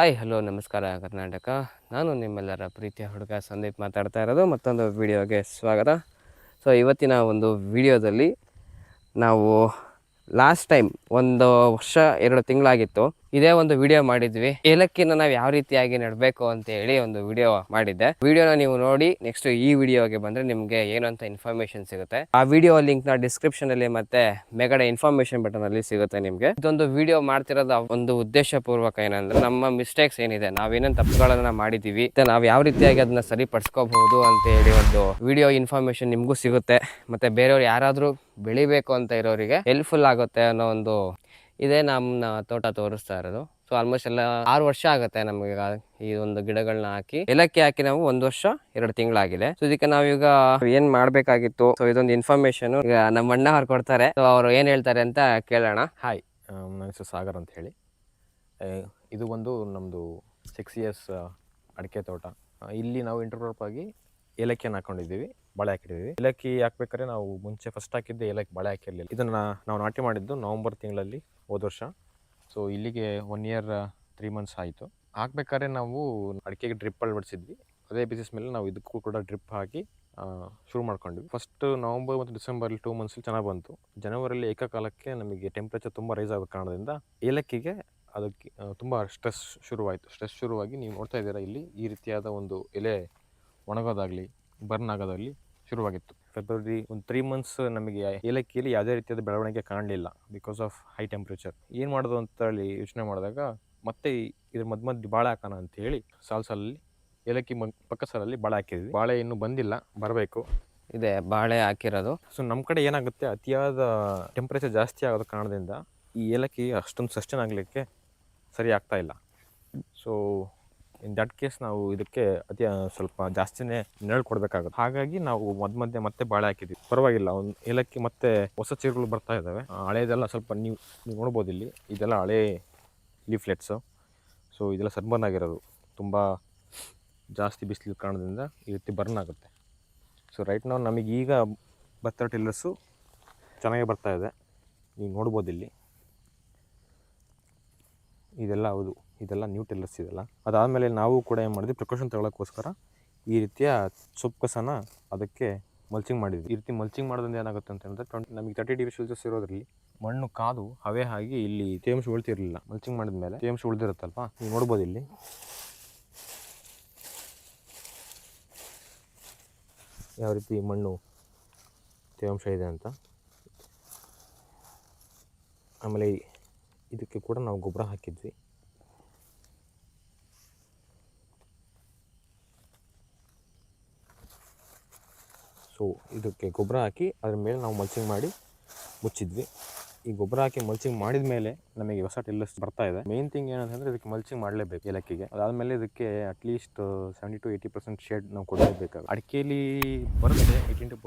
Hi, hello, ನಮಸ್ಕಾರ, ಕರ್ನಾಟಕ. ನಾನು ನಿಮ್ಮೆಲ್ಲರ ಪ್ರೀತಿಯ ಹುಡುಗ ಸಂದೀಪ್ ಮಾತಾಡ್ತಾ ಇರೋದು. ಮತ್ತೊಂದು ವಿಡಿಯೋಗೆ ಸ್ವಾಗತ. ಸೊ ಇವತ್ತಿನ ಒಂದು ವಿಡಿಯೋದಲ್ಲಿ ನಾವು ಲಾಸ್ಟ್ ಟೈಮ್ ಒಂದು ವರ್ಷ, ಎರಡು ತಿಂಗಳಾಗಿತ್ತು. ಇದೇ ಒಂದು ವಿಡಿಯೋ ಮಾಡಿದ್ವಿ. ಏಲಕ್ಕಿನ ನಾವು ಯಾವ ರೀತಿಯಾಗಿ ನೆಡಬೇಕು ಅಂತ ಹೇಳಿ ಒಂದು ವಿಡಿಯೋ ಮಾಡಿದ್ದೆ. ವಿಡಿಯೋನ ನೀವು ನೋಡಿ ನೆಕ್ಸ್ಟ್ ಈ ವಿಡಿಯೋಗೆ ಬಂದ್ರೆ ನಿಮಗೆ ಏನು ಅಂತ ಇನ್ಫಾರ್ಮೇಶನ್ ಸಿಗುತ್ತೆ. ಆ ವಿಡಿಯೋ ಲಿಂಕ್ನ ಡಿಸ್ಕ್ರಿಪ್ಷನ್ ಅಲ್ಲಿ ಮತ್ತೆ ಮೇಗಡೆ ಇನ್ಫಾರ್ಮೇಶನ್ ಬಟನ್ ಅಲ್ಲಿ ಸಿಗುತ್ತೆ ನಿಮಗೆ. ಇದೊಂದು ವಿಡಿಯೋ ಮಾಡ್ತಿರೋದು ಒಂದು ಉದ್ದೇಶ ಪೂರ್ವಕ ಏನಂದ್ರೆ ನಮ್ಮ ಮಿಸ್ಟೇಕ್ಸ್ ಏನಿದೆ, ನಾವೇನೇನು ತಪ್ಪುಗಳನ್ನ ಮಾಡಿದೀವಿ ನಾವು ಯಾವ ರೀತಿಯಾಗಿ ಅದನ್ನ ಸರಿಪಡಿಸ್ಕೋಬಹುದು ಅಂತ ಹೇಳಿ ಒಂದು ವಿಡಿಯೋ ಇನ್ಫಾರ್ಮೇಶನ್ ನಿಮ್ಗೂ ಸಿಗುತ್ತೆ. ಮತ್ತೆ ಬೇರೆಯವ್ರು ಯಾರಾದರೂ ಬೆಳಿಬೇಕು ಅಂತ ಇರೋರಿಗೆ ಹೆಲ್ಪ್ಫುಲ್ ಆಗುತ್ತೆ ಅನ್ನೋ ಒಂದು ಇದೇ ನಮ್ಮ ತೋಟ ತೋರಿಸ್ತಾ ಇರೋದು. ಸೊ ಆಲ್ಮೋಸ್ಟ್ ಎಲ್ಲ ಆರು ವರ್ಷ ಆಗುತ್ತೆ ನಮಗೆ ಈ ಒಂದು ಗಿಡಗಳನ್ನ ಹಾಕಿ. ಏಲಕ್ಕಿ ಹಾಕಿ ನಾವು ಒಂದು ವರ್ಷ, ಎರಡು ತಿಂಗಳಾಗಿದೆ. ಸೊ ಇದಕ್ಕೆ ನಾವೀಗ ಏನ್ ಮಾಡ್ಬೇಕಾಗಿತ್ತು? ಸೊ ಇದೊಂದು ಇನ್ಫಾರ್ಮೇಶನ್ ಈಗ ನಮ್ಮ ಅಣ್ಣ ಅವ್ರು ಕೊಡ್ತಾರೆ ಸೊ ಅವರು ಏನ್ ಹೇಳ್ತಾರೆ ಅಂತ ಕೇಳೋಣ. ಹಾಯ್ ನನ್ನ ಹೆಸರು ಸಾಗರ್ ಅಂತ ಹೇಳಿ. ಇದು ಒಂದು ನಮ್ಮದು ಸಿಕ್ಸ್ ಇಯರ್ಸ್ ಅಡಿಕೆ ತೋಟ. ಇಲ್ಲಿ ನಾವು ಇಂಟರ್ಕ್ರಾಪ್ ಆಗಿ ಏಲಕ್ಕಿಯನ್ನು ಹಾಕೊಂಡಿದ್ದೀವಿ, ಬಳೆ ಹಾಕಿದ್ದೀವಿ. ಏಲಕ್ಕಿ ಹಾಕ್ಬೇಕಾದ್ರೆ ನಾವು ಮುಂಚೆ ಫಸ್ಟ್ ಹಾಕಿದ್ದೆ ಏಲಕ್ಕಿ ಬಳೆ ಹಾಕಿರಲಿಲ್ಲ. ಇದನ್ನು ನಾವು ನಾಟಿ ಮಾಡಿದ್ದು ನವಂಬರ್ ತಿಂಗಳಲ್ಲಿ ಹೋದ ವರ್ಷ. ಸೊ ಇಲ್ಲಿಗೆ ಒನ್ ಇಯರ್ ತ್ರೀ ಮಂತ್ಸ್ ಆಯಿತು. ಹಾಕ್ಬೇಕಾದ್ರೆ ನಾವು ಅಡಿಕೆಗೆ ಡ್ರಿಪ್ ಅಳವಡಿಸಿದ್ವಿ ಅದೇ ಬಿಸಿಸ್ ಮೇಲೆ ನಾವು ಇದಕ್ಕೂ ಕೂಡ ಡ್ರಿಪ್ ಹಾಕಿ ಶುರು ಮಾಡ್ಕೊಂಡ್ವಿ. ಫಸ್ಟ್ ನವಂಬರ್ ಮತ್ತು ಡಿಸೆಂಬರ್ ಟೂ ಮಂತ್ಸ್ ಚೆನ್ನಾಗಿ ಬಂತು. ಜನವರಿಯಲ್ಲಿ ಏಕಕಾಲಕ್ಕೆ ನಮಗೆ ಟೆಂಪ್ರೇಚರ್ ತುಂಬ ರೈಸ್ ಆಗೋ ಕಾರಣದಿಂದ ಏಲಕ್ಕಿಗೆ ಅದಕ್ಕೆ ತುಂಬ ಸ್ಟ್ರೆಸ್ ಶುರುವಾಯಿತು. ಸ್ಟ್ರೆಸ್ ಶುರುವಾಗಿ ನೀವು ನೋಡ್ತಾ ಇದ್ದೀರಾ, ಇಲ್ಲಿ ಈ ರೀತಿಯಾದ ಒಂದು ಎಲೆ ಒಣಗೋದಾಗಲಿ ಬರ್ನ್ ಆಗೋದಾಗಲಿ ಶುರುವಾಗಿತ್ತು. ಫೆಬ್ರವರಿ ಒಂದು ತ್ರೀ ಮಂತ್ಸ್ ನಮಗೆ ಏಲಕ್ಕಿಯಲ್ಲಿ ಯಾವುದೇ ರೀತಿಯಾದ ಬೆಳವಣಿಗೆ ಕಾಣಲಿಲ್ಲ ಬಿಕಾಸ್ ಆಫ್ ಹೈ ಟೆಂಪ್ರೇಚರ್ ಏನು ಮಾಡೋದು ಅಂತ ಹೇಳಿ ಯೋಚನೆ ಮಾಡಿದಾಗ ಮತ್ತೆ ಇದ್ರ ಮದ್ ಮದ್ದು ಬಾಳೆ ಹಾಕೋಣ ಅಂತ ಹೇಳಿ ಸಾಲು ಸಾಲಲ್ಲಿ ಏಲಕ್ಕಿ ಮ ಪಕ್ಕ ಸಾಲಲ್ಲಿ ಬಾಳೆ ಹಾಕಿದ್ವಿ. ಬಾಳೆ ಇನ್ನೂ ಬಂದಿಲ್ಲ ಬರಬೇಕು. ಇದೆ ಬಾಳೆ ಹಾಕಿರೋದು. ಸೊ ನಮ್ಮ ಕಡೆ ಏನಾಗುತ್ತೆ ಅತಿಯಾದ ಟೆಂಪ್ರೇಚರ್ ಜಾಸ್ತಿ ಆಗೋದ ಕಾರಣದಿಂದ ಈ ಏಲಕ್ಕಿ ಅಷ್ಟೊಂದು ಸಸ್ಟೈನ್ ಆಗಲಿಕ್ಕೆ ಸರಿ ಆಗ್ತಾ ಇಲ್ಲ. ಸೊ ಇನ್ ದಟ್ ಕೇಸ್ ನಾವು ಇದಕ್ಕೆ ಅತಿ ಸ್ವಲ್ಪ ಜಾಸ್ತಿನೇ ನೆರಳು ಕೊಡಬೇಕಾಗುತ್ತೆ. ಹಾಗಾಗಿ ನಾವು ಮಧ್ಯ ಮಧ್ಯೆ ಮತ್ತೆ ಬಾಳೆ ಹಾಕಿದ್ವಿ. ಪರವಾಗಿಲ್ಲ, ಒಂದು ಏಲಕ್ಕಿ ಮತ್ತೆ ಹೊಸ ಚೀರುಗಳು ಬರ್ತಾ ಇದ್ದಾವೆ ಹಳೆದೆಲ್ಲ ಸ್ವಲ್ಪ ನೀವು ನೀವು ನೋಡ್ಬೋದು ಇಲ್ಲಿ. ಇದೆಲ್ಲ ಹಳೆ ಲೀಫ್ಲೆಟ್ಸು ಸೊ ಇದೆಲ್ಲ ಸನ್ಬರ್ನ್ ಆಗಿರೋದು. ತುಂಬ ಜಾಸ್ತಿ ಬಿಸಿಲು ಕಾರಣದಿಂದ ಈ ರೀತಿ ಬರ್ನ್ ಆಗುತ್ತೆ. ಸೊ ರೈಟ್ ನಾವು ಈಗ ಭತ್ತ ಟಿಲ್ಲರ್ಸು ಚೆನ್ನಾಗೇ ಬರ್ತಾ ಇದೆ. ನೀವು ನೋಡ್ಬೋದು ಇಲ್ಲಿ. ಇದೆಲ್ಲ ಹೌದು. ಇದೆಲ್ಲ ನ್ಯೂ ಟೆಲ್ಲರ್ಸ್ ಇದೆಲ್ಲ. ಅದಾದಮೇಲೆ ನಾವು ಕೂಡ ಏನು ಮಾಡಿದ್ವಿ ಪ್ರಿಕಾಷನ್ ತಗೊಳ್ಳೋಕ್ಕೋಸ್ಕರ ಈ ರೀತಿಯ ಸೊಪ್ಪು ಕಸನ ಅದಕ್ಕೆ ಮಲ್ಚಿಂಗ್ ಮಾಡಿದ್ವಿ. ಈ ರೀತಿ ಮಲ್ಚಿಂಗ್ ಮಾಡೋದ್ರಿಂದ ಏನಾಗುತ್ತೆ ಅಂತಂದರೆ ಟ್ವೆಂಟಿ ನಮಗೆ ತರ್ಟಿ ಡಿಗ್ರಿ ಸೆಲ್ಸಿಯಸ್ ಇರೋದ್ರಲ್ಲಿ ಮಣ್ಣು, ಕಾದು, ಹವೆ ಆಗಿ ಇಲ್ಲಿ ತೇವಾಂಶ ಉಳ್ತಿರಲಿಲ್ಲ ಮಲ್ಚಿಂಗ್ ಮಾಡಿದ ಮೇಲೆ ತೇವಾಂಶ ಉಳಿದಿರುತ್ತಲ್ವ? ನೀವು ನೋಡ್ಬೋದು ಇಲ್ಲಿ. ಯಾವ ರೀತಿ ಮಣ್ಣು ತೇವಾಂಶ ಇದೆ ಅಂತ. ಆಮೇಲೆ ಇದಕ್ಕೆ ಕೂಡ ನಾವು ಗೊಬ್ಬರ ಹಾಕಿದ್ವಿ. ಸೊ ಇದಕ್ಕೆ ಗೊಬ್ಬರ ಹಾಕಿ ಅದ್ರ ಮೇಲೆ ನಾವು ಮಲ್ಚಿಂಗ್ ಮಾಡಿ ಮುಚ್ಚಿದ್ವಿ. ಈ ಗೊಬ್ಬರ ಹಾಕಿ ಮಲ್ಚಿಂಗ್ ಮಾಡಿದ ಮೇಲೆ ನಮಗೆ ಹೊಸ ಟಿಲ್ಲರ್ಸ್ ಬರ್ತಾ ಇದೆ. ಮೇನ್ ಥಿಂಗ್ ಏನಂತಂದ್ರೆ ಇದಕ್ಕೆ ಮಲ್ಚಿಂಗ್ ಮಾಡಲೇಬೇಕು ಏಲಕ್ಕಿಗೆ. ಅದಾದಮೇಲೆ ಇದಕ್ಕೆ at least seventy to eighty percent shade ನಾವು ಕೊಡಲೇಬೇಕಾಗುತ್ತೆ. ಅಡಿಕೆಯಲ್ಲಿ ಬರುತ್ತೆ ಏಯ್ಟೀನ್ ಟು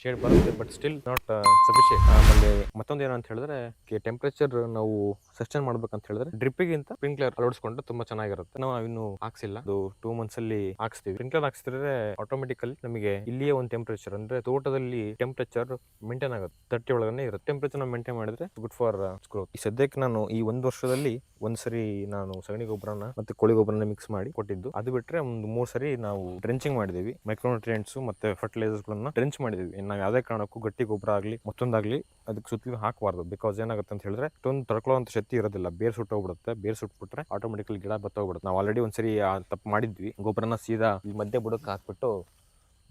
ಶೇಡ್ ಬರುತ್ತೆ ಬಟ್ ಸ್ಟಿಲ್ ನಾಟ್ ಸಫಿಷಿಯಂಟ್ ಆಮೇಲೆ ಮತ್ತೊಂದು ಏನು ಅಂತ ಹೇಳಿದ್ರೆ ಟೆಂಪ್ರೇಚರ್ ನಾವು ಸಸ್ಟೈನ್ ಮಾಡ್ಬೇಕಂತ ಹೇಳಿದ್ರೆ ಡ್ರಿಪ್ಪಿಗಿಂತ ಸ್ಪ್ರಿಂಕ್ಲರ್ ಅಳವಡಿಸ್ಕೊಂಡ್ರೆ ತುಂಬಾ ಚೆನ್ನಾಗಿರುತ್ತೆ. ನಾವು ಇನ್ನು ಹಾಕ್ಸಿಲ್ಲ. ಅದು ಟೂ ಮಂತ್ಸ್ ಅಲ್ಲಿ ಹಾಕ್ಸ್ತೀವಿ. ಸ್ಪ್ರಿಂಕ್ಲರ್ ಹಾಕ್ಸಿದ್ರೆ ಆಟೋಮೆಟಿಕಲಿ ನಮಗೆ ಇಲ್ಲಿಯೇ ಒಂದು ಟೆಂಪ್ರೇಚರ್ ಅಂದ್ರೆ ತೋಟದಲ್ಲಿ ಟೆಂಪ್ರೇಚರ್ ಮೇಂಟೈನ್ ಆಗುತ್ತೆ. ತರ್ಟಿ ಒಳಗನೆ ಇರುತ್ತೆ. ಟೆಂಪ್ರೇಚರ್ ನಾವು ಮೇಂಟೈನ್ ಮಾಡಿದ್ರೆ ಗುಡ್ ಫಾರ್ ಗ್ರೋತ್ ಈ ಸದ್ಯಕ್ಕೆ ನಾನು ಈ ಒಂದು ವರ್ಷದಲ್ಲಿ ಒಂದ್ ಸರಿ ನಾನು ಸಗಣಿ ಗೊಬ್ಬರನ ಮತ್ತೆ ಕೋಳಿ ಗೊಬ್ಬರನ ಮಿಕ್ಸ್ ಮಾಡಿ ಕೊಟ್ಟಿದ್ದು. ಅದು ಬಿಟ್ರೆ ಒಂದು ಮೂರು ಸರಿ ನಾವು ಡ್ರೆಂಚಿಂಗ್ ಮಾಡಿದೀವಿ ಮೈಕ್ರೋನ್ಯೂಟ್ರಿಯೆಂಟ್ಸ್ ಮತ್ತೆ ಫರ್ಟಿಲೈಸರ್ಸ್ ಗಳನ್ನ ಡ್ರೆಂಚ್ ಮಾಡಿದೀವಿ ನಾವು ಯಾವುದೇ ಕಾರಣಕ್ಕೂ ಗಟ್ಟಿ ಗೊಬ್ಬರ ಆಗಲಿ ಮತ್ತೊಂದಾಗಲಿ ಅದಕ್ಕೆ ಸುತ್ತಲೂ ಹಾಕಬಾರ್ದು. ಬಿಕಾಸ್ ಏನಾಗುತ್ತೆ ಅಂತ ಹೇಳಿದ್ರೆ ಇಷ್ಟೊಂದು ತಡ್ಕೊಳ್ಳೋಂಥ ಶಕ್ತಿ ಇರೋದಿಲ್ಲ. ಬೇರ್ ಸುಟ್ಟೋಗ್ಬಿಡುತ್ತೆ ಬೇರ್ ಸುಟ್ಬಿಟ್ರೆ ಆಟೋಮೆಟಿಕಲಿ ಗಿಡ ಬತ್ತೋಗ್ಬಿಡುತ್ತೆ. ನಾವು ಆಲ್ರೆಡಿ ಒಂದ್ಸರಿ ತಪ್ಪು ಮಾಡಿದ್ವಿ. ಗೊಬ್ಬರನ ಸೀದಾ ಈ ಮಧ್ಯೆ ಬುಡಕ್ಕೆ ಹಾಕ್ಬಿಟ್ಟು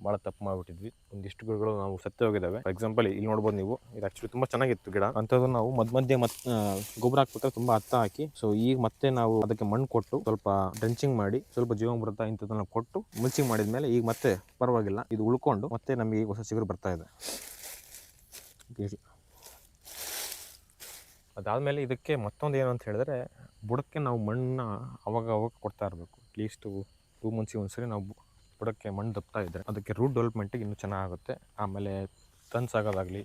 ಭಾಳ ತಪ್ಪು ಮಾಡಿಬಿಟ್ಟಿದ್ವಿ. ಒಂದಿಷ್ಟು ಗಿಡಗಳು ನಾವು ಸತ್ತೆ ಹೋಗಿದ್ದಾವೆ ಫಾರ್ ಎಕ್ಸಾಂಪಲ್ ಇಲ್ಲಿ ನೋಡ್ಬೋದು ನೀವು, ಇದು ಆ್ಯಕ್ಚುಲಿ ತುಂಬ ಚೆನ್ನಾಗಿತ್ತು ಗಿಡ. ಅಂಥದ್ದು ನಾವು ಮಧ್ಯ ಮಧ್ಯೆ ಮತ್ತೆ ಗೊಬ್ಬರ ಹಾಕ್ಬಿಟ್ರೆ ತುಂಬ ಹತ್ತ ಹಾಕಿ ಸೊ ಈಗ ಮತ್ತೆ ನಾವು ಅದಕ್ಕೆ ಮಣ್ಣು ಕೊಟ್ಟು ಸ್ವಲ್ಪ ಡ್ರೆಂಚಿಂಗ್ ಮಾಡಿ, ಸ್ವಲ್ಪ ಜೀವಾಮೃತ ಇಂಥದ್ದನ್ನ ಕೊಟ್ಟು ಮುಲ್ಚಿಂಗ್ ಮಾಡಿದ್ಮೇಲೆ ಈಗ ಮತ್ತೆ ಪರವಾಗಿಲ್ಲ. ಇದು ಉಳ್ಕೊಂಡು ಮತ್ತೆ ನಮಗೆ ಹೊಸ ಚಿಗುರು ಬರ್ತಾ ಇದೆ. ಅದಾದಮೇಲೆ ಇದಕ್ಕೆ ಮತ್ತೊಂದು ಏನು ಅಂತ ಹೇಳಿದ್ರೆ, ಬುಡಕ್ಕೆ ನಾವು ಮಣ್ಣನ್ನ ಅವಾಗ ಅವಾಗ ಕೊಡ್ತಾ ಇರಬೇಕು. ಅಟ್ಲೀಸ್ಟು ಟೂ ಮಂತ್ಸಿಗೆ ಒಂದ್ಸರಿ ನಾವು ಬುಡಕ್ಕೆ ಮಣ್ಣು ದಪ್ತಾ ಇದ್ದರೆ ಅದಕ್ಕೆ ರೂಟ್ ಡೆವಲಪ್ಮೆಂಟಿಗೆ ಇನ್ನೂ ಚೆನ್ನಾಗುತ್ತೆ ಆಮೇಲೆ ತನ್ಸ್ ಆಗೋದಾಗಲಿ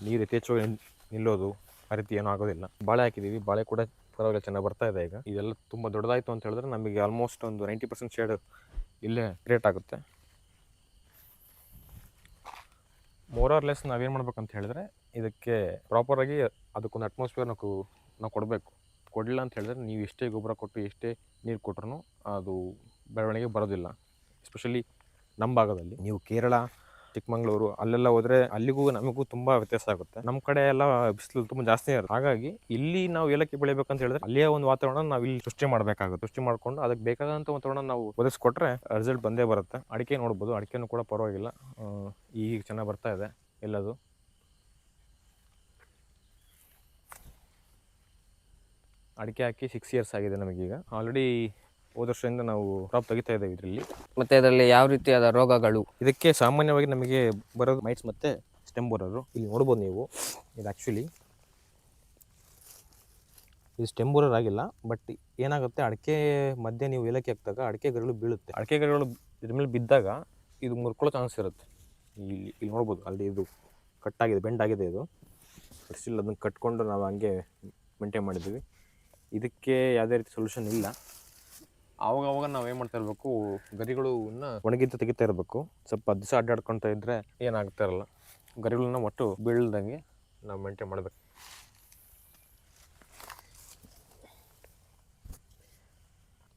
ನೀರು ಯಥೇಚ್ಛವಾಗಿ ನಿಲ್ಲೋದು, ಆ ರೀತಿ ಏನೂ ಆಗೋದಿಲ್ಲ. ಬಾಳೆ ಹಾಕಿದ್ದೀವಿ ಬಾಳೆ ಕೂಡ ಪರವಾಗಿಲ್ಲ, ಚೆನ್ನಾಗಿ ಬರ್ತಾ ಇದೆ ಈಗ. ಇದೆಲ್ಲ ತುಂಬ ದೊಡ್ಡದಾಯಿತು ಅಂತ ಹೇಳಿದ್ರೆ ನಮಗೆ ಆಲ್ಮೋಸ್ಟ್ ಒಂದು ನೈಂಟಿ ಪರ್ಸೆಂಟ್ ಶೇಡ್ ಇಲ್ಲೇ ಕ್ರಿಯೇಟ್ ಆಗುತ್ತೆ. ಮೋರ್ ಆರ್ ಲೆಸ್ ನಾವೇನು ಮಾಡ್ಬೇಕಂತ ಹೇಳಿದ್ರೆ, ಇದಕ್ಕೆ ಪ್ರಾಪರಾಗಿ ಅದಕ್ಕೊಂದು ಅಟ್ಮಾಸ್ಫಿಯರ್ ನಾವು ನಾವು ಕೊಡಬೇಕು. ಕೊಡಲಿಲ್ಲ ಅಂತ ಹೇಳಿದ್ರೆ ನೀವು ಎಷ್ಟೇ ಗೊಬ್ಬರ ಕೊಟ್ಟು, ಎಷ್ಟೇ ನೀರು ಕೊಟ್ರು ಅದು ಬೆಳವಣಿಗೆ ಬರೋದಿಲ್ಲ. ಎಸ್ಪೆಷಲಿ ನಮ್ಮ ಭಾಗದಲ್ಲಿ. ನೀವು ಕೇರಳ, ಚಿಕ್ಕಮಂಗ್ಳೂರು ಅಲ್ಲೆಲ್ಲ ಹೋದ್ರೆ ಅಲ್ಲಿಗೂ ನಮಗೂ ತುಂಬ ವ್ಯತ್ಯಾಸ ಆಗುತ್ತೆ. ನಮ್ಮ ಕಡೆ ಎಲ್ಲ ಬಿಸಿಲು ತುಂಬ ಜಾಸ್ತಿ ಇರುತ್ತೆ. ಹಾಗಾಗಿ ಇಲ್ಲಿ ನಾವು ಏಲಕ್ಕಿ ಬೆಳಿಬೇಕಂತ ಹೇಳಿದ್ರೆ ಅಲ್ಲಿಯ ಒಂದು ವಾತಾವರಣ ನಾವು ಇಲ್ಲಿ ಸೃಷ್ಟಿ ಮಾಡಬೇಕಾಗುತ್ತೆ. ಸೃಷ್ಟಿ ಮಾಡಿಕೊಂಡು ಅದಕ್ಕೆ ಬೇಕಾದಂಥ ವಾತಾವರಣ ನಾವು ಒದಗಿಸ್ಕೊಟ್ರೆ ರಿಸಲ್ಟ್ ಬಂದೇ ಬರುತ್ತೆ. ಅಡಿಕೆ ನೋಡ್ಬೋದು. ಅಡಿಕೆನೂ ಕೂಡ ಪರವಾಗಿಲ್ಲ. ಈಗ ಚೆನ್ನಾಗಿ ಬರ್ತಾ ಇದೆ ಎಲ್ಲದು. ಅಡಿಕೆ ಹಾಕಿ ಸಿಕ್ಸ್ ಇಯರ್ಸ್ ಆಗಿದೆ ನಮಗೀಗ. ಆಲ್ರೆಡಿ ಹೋದ ವರ್ಷದಿಂದ ನಾವು ಕ್ರಾಪ್ ತೆಗಿತಾ ಇದ್ದೇವೆ ಇದರಲ್ಲಿ. ಮತ್ತೆ ಇದರಲ್ಲಿ ಯಾವ ರೀತಿಯಾದ ರೋಗಗಳು? ಇದಕ್ಕೆ ಸಾಮಾನ್ಯವಾಗಿ ನಮಗೆ ಬರೋದು ಮೈಟ್ಸ್ ಮತ್ತು ಸ್ಟೆಮ್ ಬರೋರು ಇಲ್ಲಿ ನೋಡ್ಬೋದು ನೀವು. ಇದು ಆ್ಯಕ್ಚುಲಿ ಇದು ಸ್ಟೆಮ್ ಬರೋರ್ ಆಗಿಲ್ಲ ಬಟ್ ಏನಾಗುತ್ತೆ? ಅಡಿಕೆ ಮಧ್ಯೆ ನೀವು ಏಲಕ್ಕಿ ಹಾಕಿದಾಗ ಅಡಿಕೆ ಗರಿಗಳು ಬೀಳುತ್ತೆ. ಅಡಿಕೆ ಗರಿಗಳು ಇದ್ರ ಮೇಲೆ ಬಿದ್ದಾಗ ಇದು ಮುರ್ಕೊಳ್ಳೋ ಚಾನ್ಸ್ ಇರುತ್ತೆ. ಇಲ್ಲಿ ಇಲ್ಲಿ ನೋಡ್ಬೋದು ಅಲ್ಲಿ ಇದು ಕಟ್ಟಾಗಿದೆ ಬೆಂಡ್ ಆಗಿದೆ ಇದು. ಸ್ಟಿಲ್ ಅದನ್ನು ಕಟ್ಕೊಂಡು ನಾವು ಹಂಗೆ ಮೇಂಟೈನ್ ಮಾಡಿದ್ದೀವಿ ಇದಕ್ಕೆ ಯಾವುದೇ ರೀತಿ ಸೊಲ್ಯೂಷನ್ ಇಲ್ಲ. ಆವಾಗ ಅವಾಗ ನಾವು ಏನು ಮಾಡ್ತಾ ಇರಬೇಕು ಗರಿಗಳನ್ನ ಒಣಗಿದ್ದು ತೆಗಿತಾ ಇರಬೇಕು. ಸ್ವಲ್ಪ ದಿವಸ ಅಡ್ಡಾಡ್ಕೊಳ್ತಾ ಇದ್ದರೆ ಏನಾಗ್ತಾ ಇರಲ್ಲ. ಗರಿಗಳನ್ನ ಒಟ್ಟು ಬೀಳ್ದಂಗೆ ನಾವು ಮೇಂಟೈನ್ ಮಾಡಬೇಕು.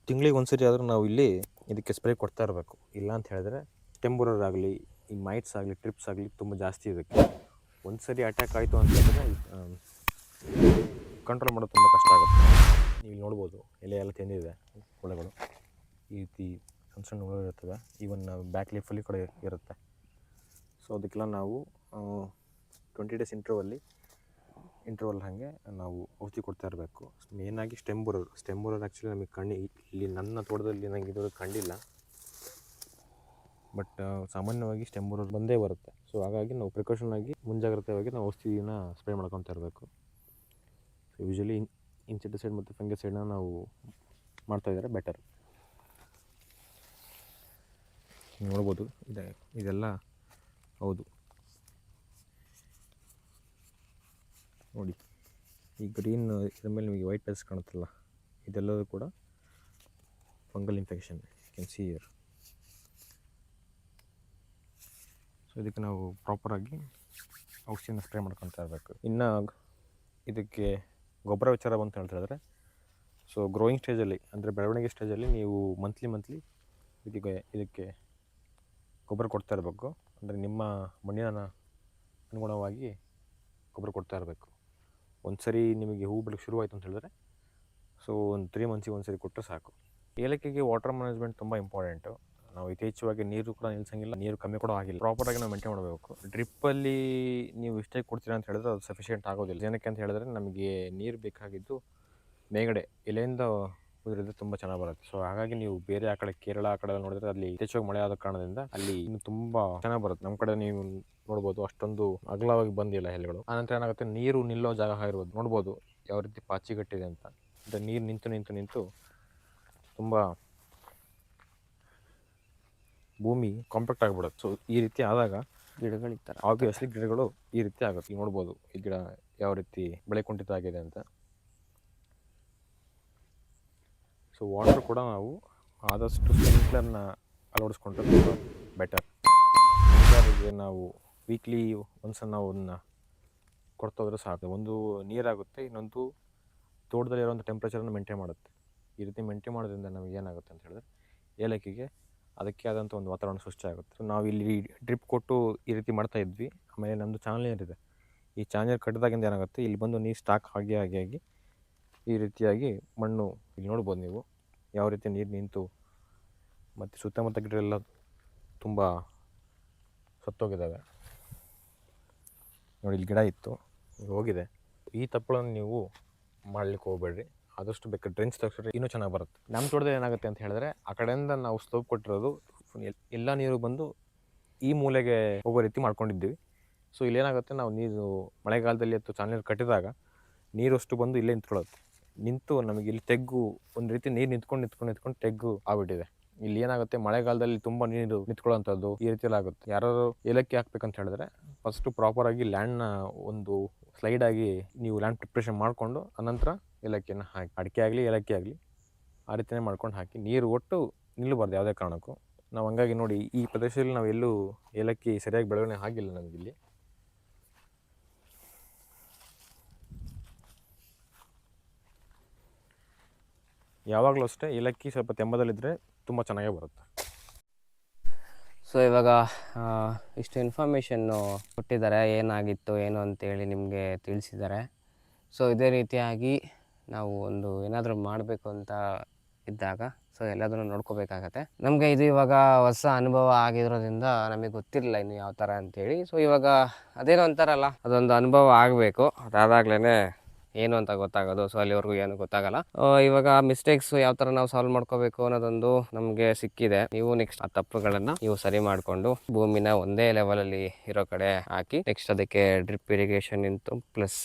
ತಿಂಗಳಿಗೆ ಒಂದ್ಸರಿ ಆದರೂ ನಾವು ಇಲ್ಲಿ ಇದಕ್ಕೆ ಸ್ಪ್ರೇ ಕೊಡ್ತಾ ಇರಬೇಕು. ಇಲ್ಲ ಅಂತ ಹೇಳಿದ್ರೆ ಟೆಂಬರರ್ ಆಗಲಿ, ಈ ಮೈಟ್ಸ್ ಆಗಲಿ ಟ್ರಿಪ್ಸ್ ಆಗಲಿ ತುಂಬ ಜಾಸ್ತಿ ಇದಕ್ಕೆ. ಒಂದು ಸರಿ ಅಟ್ಯಾಕ್ ಆಯಿತು ಅಂತ ಹೇಳಿದ್ರೆ ಕಂಟ್ರೋಲ್ ಮಾಡೋದು ತುಂಬ ಕಷ್ಟ ಆಗುತ್ತೆ. ಇಲ್ಲಿ ನೋಡ್ಬೋದು, ಎಲೆ ಎಲ್ಲ ತಿಂದಿದೆ, ಕೊಳೆಗಳು. ಈ ರೀತಿ ಸಣ್ಣ ಸಣ್ಣ ಹುಳು ಇರ್ತದೆ ಈವನ್ ಬ್ಯಾಕ್ ಲೀಫಲ್ಲಿ ಕೂಡ ಇರುತ್ತೆ. ಸೊ ಅದಕ್ಕೆಲ್ಲ ನಾವು ಟ್ವೆಂಟಿ ಡೇಸ್ ಇಂಟ್ರವಲ್ಲಿ ಇಂಟ್ರವಲ್ ಹಾಗೆ ನಾವು ಔಷಧಿ ಕೊಡ್ತಾ ಇರಬೇಕು. ಮೇನಾಗಿ ಸ್ಟೆಮ್ ಬರೋರು. ಸ್ಟೆಮ್ ಬರೋರು ಆ್ಯಕ್ಚುಲಿ ನಮಗೆ ಕಣ್ಣಿ, ಇಲ್ಲಿ ನನ್ನ ತೋಟದಲ್ಲಿ ನನಗೆ ಇದುವರೆಗೆ ಕಂಡಿಲ್ಲ. ಬಟ್ ಸಾಮಾನ್ಯವಾಗಿ ಸ್ಟೆಮ್ ಬರೋರು ಬಂದೇ ಬರುತ್ತೆ. ಸೊ ಹಾಗಾಗಿ ನಾವು ಪ್ರಿಕಾಷನ್ ಆಗಿ ಮುಂಜಾಗ್ರತೆಯಾಗಿ ನಾವು ಔಷಧಿನ ಸ್ಪ್ರೇ ಮಾಡ್ಕೊತಾ ಇರಬೇಕು. ಸೊ ಯೂಶಲಿ ಇನ್ಸೆಕ್ಟಿಸೈಡ್ ಮತ್ತು ಫಂಗಿಸೈಡ್ನ ನಾವು ಮಾಡ್ತಾ ಇದ್ದಾರೆ ಬೆಟರ್ ನೋಡ್ಬೋದು, ಇದೆ, ಇದೆಲ್ಲ ಹೌದು. ನೋಡಿ, ಈ ಗ್ರೀನ್ ಇದ್ರ ಮೇಲೆ ನಿಮಗೆ ವೈಟ್ ಪೆಲ್ಸ್ ಕಾಣುತ್ತಲ್ಲ ಇದೆಲ್ಲವೂ ಕೂಡ fungal infection can see here so ಇದಕ್ಕೆ ನಾವು ಪ್ರಾಪರಾಗಿ ಔಷಧಿನ ಸ್ಪ್ರೇ ಮಾಡ್ಕೊತಾ ಇರಬೇಕು. ಇನ್ನು ಇದಕ್ಕೆ ಗೊಬ್ಬರ ವಿಚಾರ ಬಂತು ಅಂತ ಸೊ ಗ್ರೋಯಿಂಗ್ ಸ್ಟೇಜಲ್ಲಿ ಅಂದರೆ ಬೆಳವಣಿಗೆ ಸ್ಟೇಜಲ್ಲಿ ನೀವು ಮಂತ್ಲಿ ಮಂತ್ಲಿ ಇದಕ್ಕೆ ಇದಕ್ಕೆ ಗೊಬ್ಬರ ಕೊಡ್ತಾ ಇರಬೇಕು. ಅಂದರೆ ನಿಮ್ಮ ಮಣ್ಣಿನ ಅನುಗುಣವಾಗಿ ಗೊಬ್ಬರ ಕೊಡ್ತಾ ಇರಬೇಕು. ಒಂದು ಸರಿ ನಿಮಗೆ ಹೂ ಬಿಡಕ್ಕೆ ಶುರುವಾಯಿತು ಅಂತ ಹೇಳಿದ್ರೆ ಸೊ ಒಂದು ತ್ರೀ ಮಂತ್ಸಿಗೆ ಒಂದು ಸರಿ ಕೊಟ್ಟರೆ ಸಾಕು. ಏಲಕ್ಕಿಗೆ ವಾಟರ್ ಮ್ಯಾನೇಜ್ಮೆಂಟ್ ತುಂಬ ಇಂಪಾರ್ಟೆಂಟು ನಾವು ಯಥೇಚ್ಛವಾಗಿ ನೀರು ಕೂಡ ನಿಲ್ಸಂಗಿಲ್ಲ, ನೀರು ಕಮ್ಮಿ ಕೂಡ ಆಗಿಲ್ಲ. ಪ್ರಾಪರ್ ಆಗಿ ನಾವು ಮೇಂಟೈನ್ ಮಾಡಬೇಕು. ಡ್ರಿಪ್ಪಲ್ಲಿ ನೀವು ಇಷ್ಟೇ ಕೊಡ್ತೀರಾ ಅಂತ ಹೇಳಿದ್ರೆ ಅದು ಸಫಿಷಿಯೆಂಟ್ ಆಗೋದಿಲ್ಲ. ಏನಕ್ಕೆ ಅಂತ ಹೇಳಿದ್ರೆ ನಮಗೆ ನೀರು ಬೇಕಾಗಿದ್ದು ಮೇಗಡೆ, ಎಲೆಯಿಂದ ಉದುರಿದ್ರೆ ತುಂಬ ಚೆನ್ನಾಗಿ ಬರುತ್ತೆ. ಸೊ ಹಾಗಾಗಿ ನೀವು ಬೇರೆ ಆ ಕಡೆ ಕೇರಳ ಆ ಕಡೆ ನೋಡಿದ್ರೆ ಅಲ್ಲಿ ಯಥೇಚ್ಛವಾಗಿ ಮಳೆ ಆದ ಕಾರಣದಿಂದ ಅಲ್ಲಿ ಇನ್ನು ತುಂಬಾ ಚೆನ್ನಾಗಿ ಬರುತ್ತೆ. ನಮ್ಮ ಕಡೆ ನೀವು ನೋಡ್ಬೋದು ಅಷ್ಟೊಂದು ಅಗಲವಾಗಿ ಬಂದಿಲ್ಲ ಎಲೆಗಳು. ಆನಂತರ ಏನಾಗುತ್ತೆ? ನೀರು ನಿಲ್ಲೋ ಜಾಗ ಆಗಿರ್ಬೋದು. ನೋಡ್ಬೋದು ಯಾವ ರೀತಿ ಪಾಚಿ ಕಟ್ಟಿದೆ ಅಂತ ನೀರು ನಿಂತು ನಿಂತು ನಿಂತು ತುಂಬ ಭೂಮಿ ಕಾಂಪ್ಯಾಕ್ಟ್ ಆಗಿಬಿಡುತ್ತೆ ಸೊ ಈ ರೀತಿ ಆದಾಗ ಗಿಡಗಳು ಈ ಥರ ಆಬ್ವಿಯಸ್ಲಿ ಗಿಡಗಳು ಈ ರೀತಿ ಆಗುತ್ತೆ. ಈಗ ನೋಡ್ಬೋದು ಈ ಗಿಡ ಯಾವ ರೀತಿ ಬೆಳೆ ಕುಂಠಿತ ಆಗಿದೆ ಅಂತ. ಸೊ ವಾಟರ್ ಕೂಡ ನಾವು ಆದಷ್ಟು ಸ್ಪ್ರಿಂಕ್ಲರ್ನ ಅಳವಡಿಸ್ಕೊಂಡ್ರೆ ತುಂಬ ಬೆಟರ್ ಸ್ಪ್ರಿಂಕ್ಲರ್ಗೆ ನಾವು ವೀಕ್ಲಿ ಒಂದ್ಸಲ ನಾವು ಅದನ್ನ ಕೊಡ್ತಾ ಹೋದ್ರೆ ಸಾಕು. ಒಂದು ನೀರಾಗುತ್ತೆ ಇನ್ನೊಂದು ತೋಟದಲ್ಲಿರುವಂಥ ಟೆಂಪ್ರೇಚರನ್ನು ಮೇಂಟೈನ್ ಮಾಡುತ್ತೆ. ಈ ರೀತಿ ಮೇಂಟೈನ್ ಮಾಡೋದ್ರಿಂದ ನಮಗೆ ಏನಾಗುತ್ತೆ ಅಂತ ಹೇಳಿದ್ರೆ ಏಲಕ್ಕಿಗೆ ಅದಕ್ಕೆ ಆದಂಥ ಒಂದು ವಾತಾವರಣ ಸೃಷ್ಟಿ ಆಗುತ್ತೆ. ಸೊ ನಾವು ಇಲ್ಲಿ ಡ್ರಿಪ್ ಕೊಟ್ಟು ಈ ರೀತಿ ಮಾಡ್ತಾ ಇದ್ವಿ. ಆಮೇಲೆ ನಮ್ಮದು ಚಾನಲ್ ಇದೆ ಈ ಚಾನಲ್ ಕಟ್ಟಿದಾಗಿಂದ ಏನಾಗುತ್ತೆ, ಇಲ್ಲಿ ಬಂದು ನೀರು ಸ್ಟಾಕ್ ಆಗಿ ಆಗಿ ಆಗಿ ಈ ರೀತಿಯಾಗಿ ಮಣ್ಣು ಇಲ್ಲಿ ನೋಡ್ಬೋದು ನೀವು. ಯಾವ ರೀತಿ ನೀರು ನಿಂತು ಮತ್ತು ಸುತ್ತಮುತ್ತ ಗಿಡ ಎಲ್ಲ ತುಂಬ ಸತ್ತೋಗಿದ್ದಾವೆ. ನೋಡಿ, ಇಲ್ಲಿ ಗಿಡ ಇತ್ತು, ಹೋಗಿದೆ. ಈ ತಪ್ಪಳನ್ನು ನೀವು ಮಾಡ್ಲಿಕ್ಕೆ ಹೋಗ್ಬೇಡ್ರಿ. ಆದಷ್ಟು ಬೇಕಾದ್ರೆ ಡ್ರೆಂಚ್ ಸ್ಟ್ರಕ್ಚರ್ ಇನ್ನೂ ಚೆನ್ನಾಗಿ ಬರುತ್ತೆ. ನಮ್ಮ ತೋಟದಲ್ಲಿ ಏನಾಗುತ್ತೆ ಅಂತ ಹೇಳಿದ್ರೆ, ಆ ಕಡೆಯಿಂದ ನಾವು ಸ್ಲೋಪ್ ಕೊಟ್ಟಿರೋದು ಎಲ್- ಎಲ್ಲ ನೀರು ಬಂದು ಈ ಮೂಲೆಗೆ ಹೋಗೋ ರೀತಿ ಮಾಡ್ಕೊಂಡಿದ್ದೀವಿ. ಸೊ ಇಲ್ಲೇನಾಗುತ್ತೆ ನಾವು ನೀರು ಮಳೆಗಾಲದಲ್ಲಿ ಅಥವಾ ಚಾನಲ್ ಕಟ್ಟಿದಾಗ ನೀರು ಅಷ್ಟು ಬಂದು ಇಲ್ಲೇ ನಿಂತ್ಕೊಳ್ಳುತ್ತೆ. ನಿಂತು ನಮಗೆ ಇಲ್ಲಿ ತೆಗ್ಗು ಒಂದು ರೀತಿ ನೀರು ನಿಂತ್ಕೊಂಡು ನಿಂತ್ಕೊಂಡು ನಿಂತ್ಕೊಂಡು ತೆಗ್ಗು ಆಗ್ಬಿಟ್ಟಿದೆ. ಇಲ್ಲಿ ಏನಾಗುತ್ತೆ ಮಳೆಗಾಲದಲ್ಲಿ ತುಂಬ ನೀರು ನಿಂತ್ಕೊಳ್ಳೋಂಥದ್ದು ಈ ರೀತಿಯಲ್ಲಿ ಆಗುತ್ತೆ ಯಾರು ಏಲಕ್ಕಿ ಹಾಕ್ಬೇಕಂತ ಹೇಳಿದ್ರೆ ಫಸ್ಟು ಪ್ರಾಪರಾಗಿ ಲ್ಯಾಂಡ್ನ ಒಂದು ಸ್ಲೈಡ್ ಆಗಿ ನೀವು ಲ್ಯಾಂಡ್ ಪ್ರಿಪ್ರೇಷನ್ ಮಾಡಿಕೊಂಡು, ಅನಂತರ ಏಲಕ್ಕಿಯನ್ನು ಹಾಕಿ. ಅಡಿಕೆ ಆಗಲಿ, ಏಲಕ್ಕಿ ಆಗಲಿ, ಆ ರೀತಿಯೇ ಮಾಡ್ಕೊಂಡು ಹಾಕಿ. ನೀರು ಒಟ್ಟು ನಿಲ್ಲಬಾರ್ದು ಯಾವುದೇ ಕಾರಣಕ್ಕೂ. ನಾವು ಹಂಗಾಗಿ ನೋಡಿ, ಈ ಪ್ರದೇಶದಲ್ಲಿ ನಾವು ಎಲ್ಲೂ ಏಲಕ್ಕಿ ಸರಿಯಾಗಿ ಬೆಳವಣಿಗೆ ಆಗಿಲ್ಲ ನಮಗಿಲ್ಲಿ ಯಾವಾಗಲೂ ಅಷ್ಟೇ, ಏಲಕ್ಕಿ ಸ್ವಲ್ಪ ತೆಂಬದಲ್ಲಿದ್ದರೆ ತುಂಬ ಚೆನ್ನಾಗೇ ಬರುತ್ತೆ. ಸೊ ಇವಾಗ ಇಷ್ಟು ಇನ್ಫಾರ್ಮೇಷನ್ನು ಕೊಟ್ಟಿದ್ದಾರೆ. ಏನಾಗಿತ್ತು, ಏನು ಅಂತೇಳಿ ನಿಮಗೆ ತಿಳಿಸಿದ್ದಾರೆ. ಸೊ ಇದೇ ರೀತಿಯಾಗಿ ನಾವು ಒಂದು ಏನಾದರೂ ಮಾಡಬೇಕು ಅಂತ ಇದ್ದಾಗ ಸೊ ಎಲ್ಲದನ್ನು ನೋಡ್ಕೋಬೇಕಾಗತ್ತೆ. ನಮಗೆ ಇದು ಇವಾಗ ಹೊಸ ಅನುಭವ ಆಗಿರೋದ್ರಿಂದ ನಮಗೆ ಗೊತ್ತಿರಲಿಲ್ಲ ಇನ್ನು ಯಾವ ಥರ ಅಂತೇಳಿ. ಸೊ ಇವಾಗ ಅದೇನೋ ಅಂತಾರಲ್ಲ ಅದೊಂದು ಅನುಭವ ಆಗಬೇಕು. ಅದಾದಾಗ್ಲೇ ಏನು ಅಂತ ಗೊತ್ತಾಗೋದು. ಸೊ ಅಲ್ಲಿವರೆಗೂ ಏನು ಗೊತ್ತಾಗಲ್ಲ. ಇವಾಗ ಮಿಸ್ಟೇಕ್ಸ್ ಯಾವ ಥರ ನಾವು ಸಾಲ್ವ್ ಮಾಡ್ಕೋಬೇಕು ಅನ್ನೋದೊಂದು ನಮಗೆ ಸಿಕ್ಕಿದೆ. ನೀವು ನೆಕ್ಸ್ಟ್ ಆ ತಪ್ಪುಗಳನ್ನು ನೀವು ಸರಿ ಮಾಡಿಕೊಂಡು ಭೂಮಿನ ಒಂದೇ ಲೆವೆಲಲ್ಲಿ ಇರೋ ಕಡೆ ಹಾಕಿ ನೆಕ್ಸ್ಟ್ ಅದಕ್ಕೆ ಡ್ರಿಪ್ ಇರಿಗೇಷನ್ ಇಂತು ಪ್ಲಸ್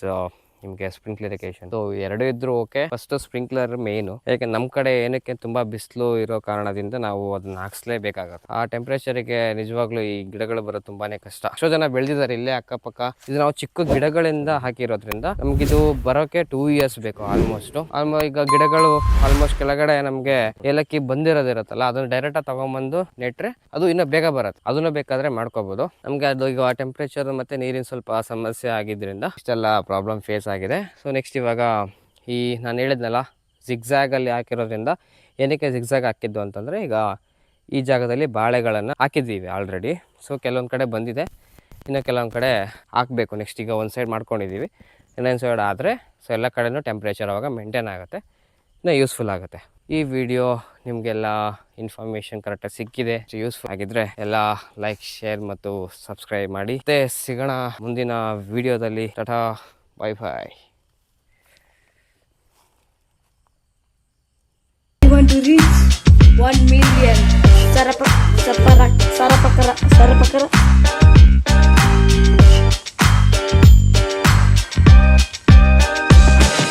ನಿಮಗೆ ಸ್ಪ್ರಿಂಕ್ಲರ್ ಇರಿಗೇಷನ್ ಸೊ ಎರಡು ಇದ್ರು ಓಕೆ ಫಸ್ಟ್ ಸ್ಪ್ರಿಂಕ್ಲರ್ ಮೇನ್ ಯಾಕೆ ನಮ್ಮ ಕಡೆ ಏನಕ್ಕೆ ತುಂಬಾ ಬಿಸಿಲು ಇರೋ ಕಾರಣದಿಂದ ನಾವು ಅದನ್ನ ಹಾಕ್ಸ್ಲೇಬೇಕಾಗತ್ತೆ. ಆ ಟೆಂಪ್ರೇಚರ್ಗೆ ನಿಜವಾಗ್ಲೂ ಈ ಗಿಡಗಳು ಬರೋದು ತುಂಬಾನೇ ಕಷ್ಟ. ಎಷ್ಟೋ ಜನ ಬೆಳೆದಿದ್ದಾರೆ ಇಲ್ಲೇ ಅಕ್ಕಪಕ್ಕ. ಇದು ನಾವು ಚಿಕ್ಕ ಗಿಡಗಳಿಂದ ಹಾಕಿರೋದ್ರಿಂದ ನಮ್ಗಿದು ಬರೋಕೆ ಟೂ ಇಯರ್ಸ್ ಬೇಕು ಆಲ್ಮೋಸ್ಟ್ ಆಲ್ಮೋ ಈಗ ಗಿಡಗಳು ಆಲ್ಮೋಸ್ಟ್ ಕೆಳಗಡೆ ನಮಗೆ ಏಲಕ್ಕಿ ಬಂದಿರೋದಿರತ್ತಲ್ಲ, ಅದನ್ನ ಡೈರೆಕ್ಟ್ ಆಗಿ ತಗೊಂಬಂದು ನೆಟ್ರೆ ಅದು ಇನ್ನೂ ಬೇಗ ಬರುತ್ತೆ. ಅದನ್ನು ಬೇಕಾದ್ರೆ ಮಾಡ್ಕೋಬಹುದು ನಮ್ಗೆ ಅದು ಈಗ ಟೆಂಪರೇಚರ್ ಮತ್ತೆ ನೀರಿನ ಸ್ವಲ್ಪ ಸಮಸ್ಯೆ ಆಗಿದ್ರಿಂದ ಇಷ್ಟೆಲ್ಲ ಪ್ರಾಬ್ಲಮ್ ಫೇಸ್ ಆಗಿದೆ. ಸೊ ನೆಕ್ಸ್ಟ್ ಇವಾಗ ಈ ನಾನು ಹೇಳಿದ್ನಲ್ಲ ಜಿಗ್ಝ್ಯಾಗಲ್ಲಿ ಹಾಕಿರೋದ್ರಿಂದ ಏನಕ್ಕೆ ಜಿಗ್ಝ್ಯಾಗ್ ಹಾಕಿದ್ದು ಅಂತಂದರೆ ಈಗ ಈ ಜಾಗದಲ್ಲಿ ಬಾಳೆಗಳನ್ನು ಹಾಕಿದ್ದೀವಿ ಆಲ್ರೆಡಿ ಸೊ ಕೆಲವೊಂದು ಕಡೆ ಬಂದಿದೆ. ಇನ್ನು ಕೆಲವೊಂದು ಕಡೆ ಹಾಕಬೇಕು. ನೆಕ್ಸ್ಟ್ ಈಗ ಒಂದು ಸೈಡ್ ಮಾಡ್ಕೊಂಡಿದ್ದೀವಿ. ಇನ್ನೊಂದು ಸೈಡ್ ಆದರೆ ಸೊ ಎಲ್ಲ ಕಡೆಯೂ ಟೆಂಪ್ರೇಚರ್ ಆವಾಗ ಮೇಂಟೈನ್ ಆಗುತ್ತೆ. ಇನ್ನು ಯೂಸ್ಫುಲ್ ಆಗುತ್ತೆ. ಈ ವಿಡಿಯೋ ನಿಮಗೆಲ್ಲ ಇನ್ಫಾರ್ಮೇಷನ್ ಕರೆಕ್ಟಾಗಿ ಸಿಕ್ಕಿದೆ. ಯೂಸ್ಫುಲ್ ಆಗಿದ್ರೆ ಎಲ್ಲ ಲೈಕ್ ಶೇರ್ ಮತ್ತು ಸಬ್ಸ್ಕ್ರೈಬ್ ಮಾಡಿ. ಮತ್ತೆ ಸಿಗೋಣ ಮುಂದಿನ ವಿಡಿಯೋದಲ್ಲಿ Tata Wi-Fi. Want to reach 1 million. Cara cara, cara, cara, cara.